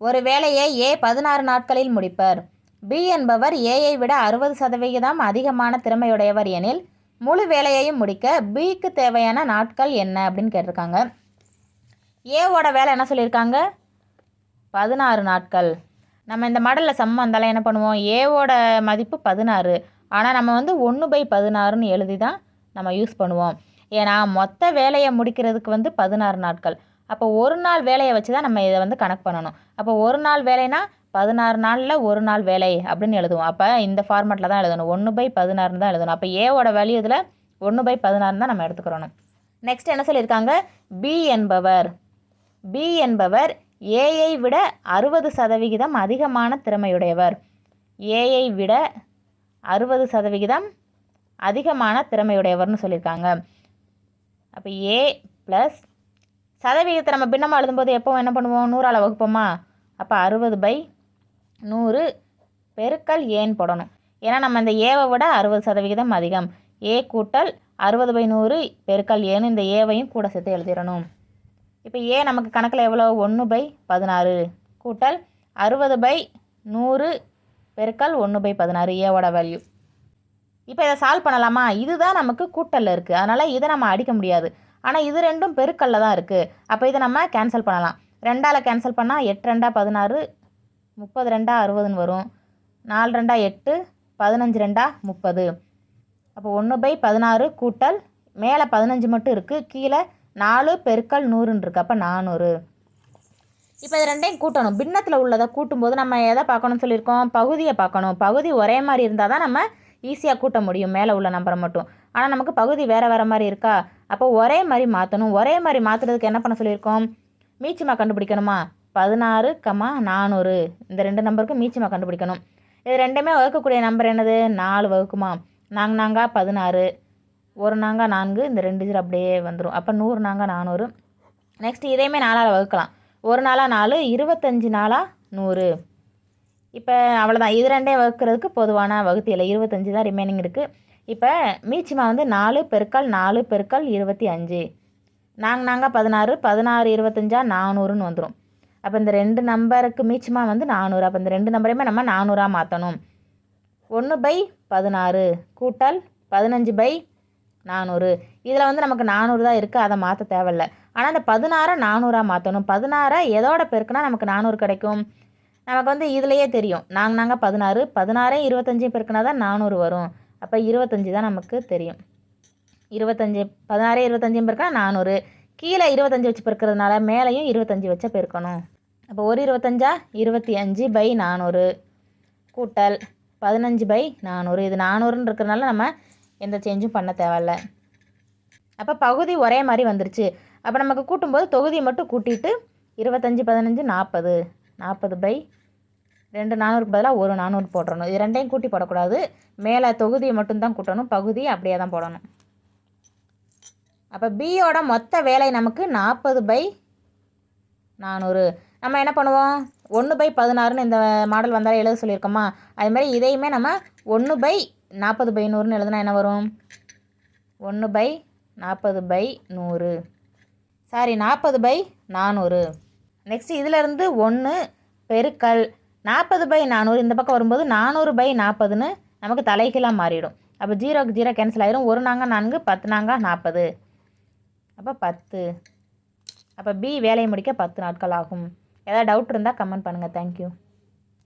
ஒரு வேலையை ஏ பதினாறு நாட்களில் முடிப்பர். பி என்பவர் ஏயை விட அறுபது சதவிகிதம் அதிகமான திறமையுடையவர் எனில் முழு வேலையையும் முடிக்க பிக்கு தேவையான நாட்கள் என்ன அப்படின்னு கேட்டிருக்காங்க. ஏவோட வேலை என்ன சொல்லியிருக்காங்க? பதினாறு நாட்கள். நம்ம இந்த மாடலில் சம்ம வந்தாலும் என்ன பண்ணுவோம்? ஏவோட மதிப்பு பதினாறு. ஆனால் நம்ம வந்து ஒன்று பை பதினாறுன்னு எழுதி தான் நம்ம யூஸ் பண்ணுவோம். ஏன்னா மொத்த வேலையை முடிக்கிறதுக்கு வந்து பதினாறு நாட்கள். அப்போ ஒரு நாள் வேலையை வச்சு தான் நம்ம இதை வந்து கணக்கு பண்ணணும். அப்போ ஒரு நாள் வேலைனா பதினாறு நாளில் ஒரு நாள் வேலை அப்படின்னு எழுதுவோம். அப்போ இந்த ஃபார்மேட்டில் தான் எழுதணும். ஒன்று பை பதினாறுன்னு தான் எழுதணும். அப்போ ஏவோட வேல்யூ இதில் ஒன்று பை பதினாறுன்னு தான் நம்ம எடுத்துக்கிறோம் நெக்ஸ்ட் என்ன சொல்லியிருக்காங்க? பி என்பவர். பி என்பவர் ஏஐ விட அறுபது சதவிகிதம் அதிகமான திறமையுடையவர். ஏஐ விட அறுபது சதவிகிதம் அதிகமான திறமையுடையவர்னு சொல்லியிருக்காங்க. அப்போ ஏ ப்ளஸ் சதவிகிதத்தை நம்ம பின்னமாக எழுதும்போது எப்போ என்ன பண்ணுவோம்? நூறால் வகுப்போமா? அப்போ அறுபது பை நூறு பெருக்கல் ஏன் போடணும்? ஏன்னா நம்ம இந்த ஏவை விட அறுபது சதவிகிதம் அதிகம். ஏ கூட்டல் அறுபது பை நூறு பெருக்கல் ஏன்னு இந்த ஏவையும் கூட சேர்த்து எழுதிடணும். இப்போ ஏ நமக்கு கணக்கில் எவ்வளோ ஒன்று பை பதினாறு கூட்டல் அறுபது பை நூறு பெருக்கல் ஒன்று பை பதினாறு ஏவோட வேல்யூ இப்போ இதை சால்வ் பண்ணலாமா? இதுதான் நமக்கு கூட்டலில் இருக்குது அதனால் இதை நம்ம அடிக்க முடியாது. ஆனால் இது ரெண்டும் பெருக்கல்ல தான் இருக்குது அப்போ இதை நம்ம கேன்சல் பண்ணலாம். ரெண்டால் கேன்சல் பண்ணால் எட்டு ரெண்டா பதினாறு முப்பது ரெண்டா அறுபதுன்னு வரும். நாலு ரெண்டா எட்டு பதினஞ்சு ரெண்டா முப்பது. அப்போ ஒன்று பை பதினாறு கூட்டல் மேலே பதினஞ்சு மட்டும் இருக்குது கீழே நாலு பெருக்கல் நூறுன்னு இருக்கு. அப்போ நானூறு. இப்போ இது ரெண்டையும் கூட்டணும். பின்னத்தில் உள்ளதை கூட்டும்போது நம்ம எதை பார்க்கணும்னு சொல்லியிருக்கோம்? பகுதியை பார்க்கணும். பகுதி ஒரே மாதிரி இருந்தால் தான் நம்ம ஈஸியாக கூட்ட முடியும். மேலே உள்ள நம்பரை மட்டும். ஆனால் நமக்கு பகுதி வேறு வேறு மாதிரி இருக்கா? அப்போ ஒரே மாதிரி மாற்றணும் ஒரே மாதிரி மாற்றுறதுக்கு என்ன பண்ண சொல்லியிருக்கோம்? மீச்சிமா கண்டுபிடிக்கணுமா? பதினாறு கமா நானூறு. இந்த ரெண்டு நம்பருக்கும் மீச்சிமா கண்டுபிடிக்கணும். இது ரெண்டுமே வகுக்கக்கூடிய நம்பர் என்னது? நாலு வகுக்குமா? நாங்க நாங்கா பதினாறு. ஒரு நாங்கா நான்கு. இந்த ரெண்டு ஜீரோ அப்படியே வந்துடும் அப்போ நூறு நாங்கா நானூறு. நெக்ஸ்ட் இதையுமே நாலால் வகுக்கலாம். ஒரு நாளாக நாலு இருபத்தஞ்சி நாளாக நூறு. இப்போ அவ்வளோதான் இது ரெண்டே வகுக்கிறதுக்கு பொதுவான வகுத்தியில். இல்லை இருபத்தஞ்சி தான் ரிமைனிங் இருக்குது இப்போ மீச்சிமா வந்து நாலு பெருக்கல் நாலு பெருக்கல் இருபத்தி அஞ்சு. நாங்க நாங்கள் பதினாறு பதினாறு இருபத்தஞ்சா நானூறுன்னு வந்துடும் அப்போ இந்த ரெண்டு நம்பருக்கு மீச்சிமா வந்து நானூறு. அப்போ இந்த ரெண்டு நம்பரையுமே நம்ம நானூறாக மாற்றணும் ஒன்று பை பதினாறு கூட்டல் பதினஞ்சு பை நானூறு. இதில் வந்து நமக்கு நானூறு தான் இருக்குது அதை மாற்ற தேவையில்ல. ஆனால் இந்த பதினாறை நானூறாக மாற்றணும் பதினாறை எதோட பெருக்குனா நமக்கு நானூறு கிடைக்கும். நமக்கு வந்து இதுலேயே தெரியும். நாங்கள் நாங்கள் பதினாறு பதினாறே இருபத்தஞ்சி பெருக்குனா தான் நானூறு வரும். அப்போ இருபத்தஞ்சி தான் நமக்கு தெரியும். இருபத்தஞ்சி பதினாறே இருபத்தஞ்சும் பெருக்கா நானூறு. கீழே இருபத்தஞ்சி வச்சு பெருக்கிறதுனால மேலேயும் இருபத்தஞ்சி வச்சா பெருக்கணும். அப்போ ஒரு இருபத்தஞ்சா? இருபத்தி அஞ்சு பை நானூறு. கூட்டல் பதினஞ்சு பை நானூறு. இது நானூறுன்னு இருக்கிறனால நம்ம எந்த சேஞ்சும் பண்ண தேவையில்ல. அப்போ பகுதி ஒரே மாதிரி வந்துருச்சு. அப்போ நமக்கு கூட்டும்போது தொகுதியை மட்டும் கூட்டிட்டு இருபத்தஞ்சி பதினஞ்சு நாற்பது. நாற்பது பை ரெண்டு நானூறுக்கு பதிலாக ஒரு நானூறு போட்டுறணும். இது ரெண்டையும் கூட்டி போடக்கூடாது. மேலே தொகுதியை மட்டும்தான் கூட்டணும். பகுதி அப்படியே தான் போடணும். அப்போ பியோட மொத்த வேலை நமக்கு நாற்பது பை நானூறு. நம்ம என்ன பண்ணுவோம்? ஒன்று பை பதினாறுன்னு இந்த மாடல் வந்தால் எழுத சொல்லியிருக்கோமா? அதுமாதிரி இதையுமே நம்ம ஒன்று பை நாற்பது பை நூறுன்னு எழுதுனா என்ன வரும்? ஒன்று பை நாற்பது பை நூறு. சாரி நாற்பது பை நானூறு. நெக்ஸ்ட் இதிலேருந்து ஒன்று பெருக்கல். நாற்பது பை நானூறு இந்த பக்கம் வரும்போது நானூறு பை நாற்பதுன்னு நமக்கு தலைகீழாக மாறிடும். அப்போ ஜீரோக்கு ஜீரோ கேன்சல் ஆயிரும். ஒரு நாங்க நான்கு பத்து நாங்க நாற்பது. அப்போ பத்து. அப்போ பி வேலையை முடிக்க பத்து நாட்கள் ஆகும். ஏதாவது டவுட் இருந்தால் கமெண்ட் பண்ணுங்கள் தேங்க்யூ